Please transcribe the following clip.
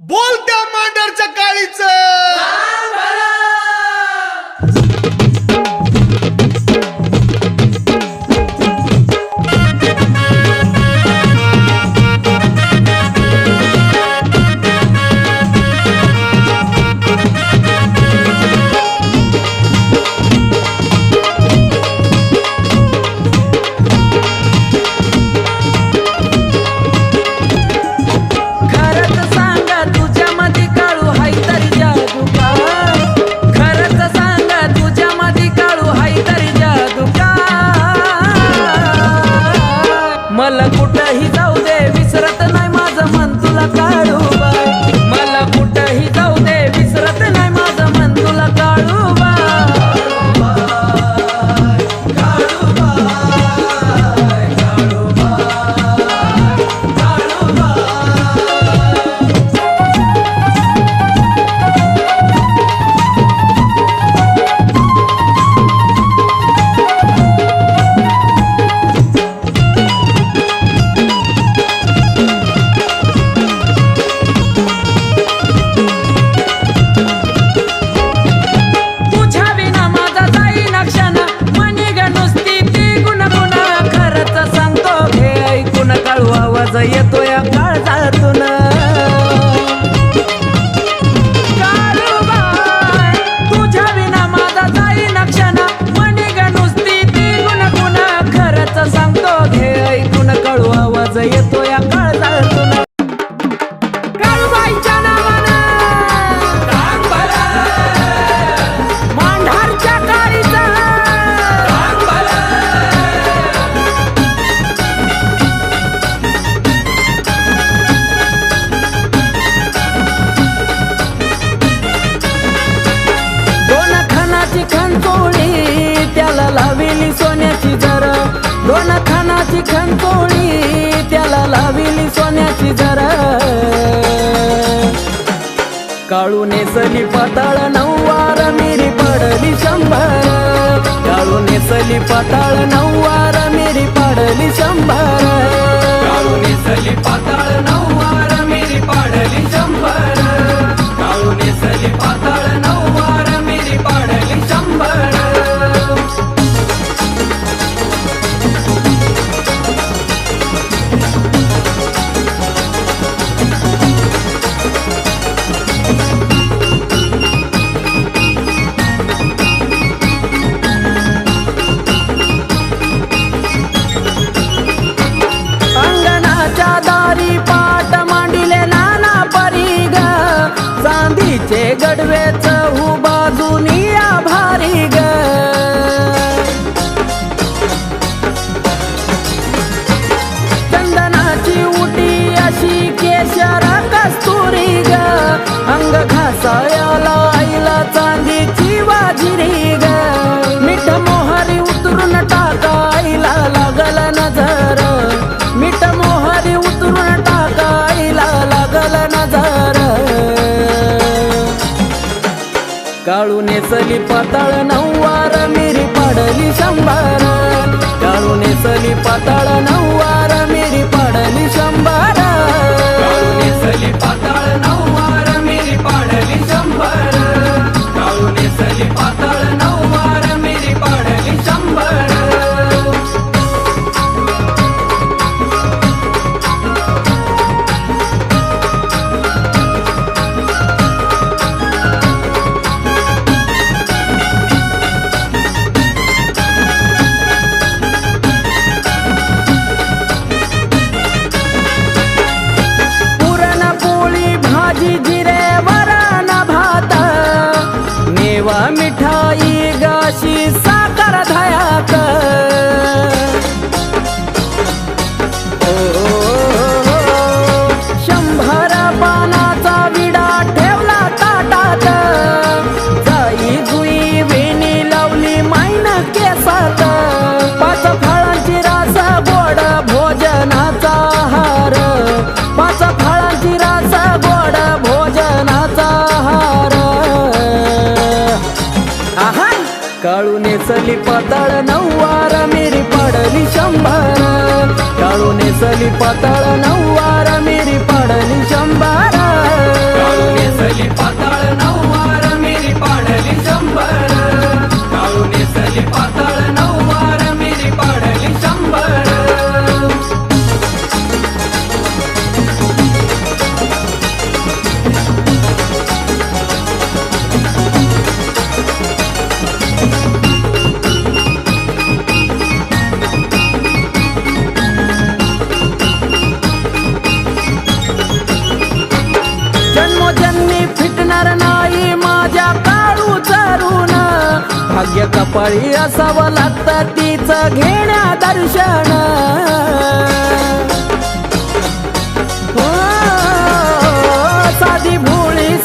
बोल त्या मांडरच्या काळीच. आवाज येतोय काळजात. सली पाताळ नऊवारा मेरी पाडली शंभर. पाताळ नऊ चली पाताळ नऊवार मिरी पडली शंभर. टाळून चली पाताळ नऊ și नेसली पाताळ नऊवारा मेरी पाडली शंभर. काळू नेसली पाताळ नऊवारा मेरी पाडली शंभर. काळू नेसली कपाळी असावं लागतं तिचं घेण्या दर्शन.